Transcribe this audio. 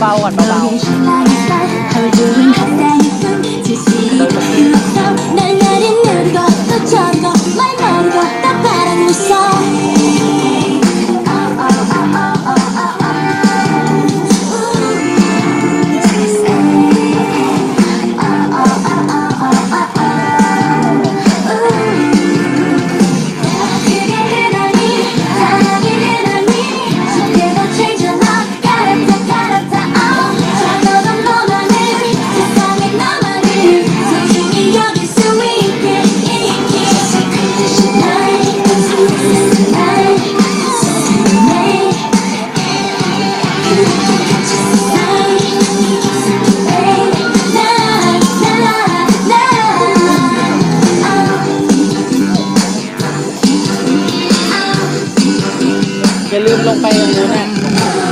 เบาๆก่อนเบาๆ อย่าลืมลงไปตรงนู้นนะ